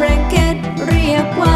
บรกเก็ตเรียกว่า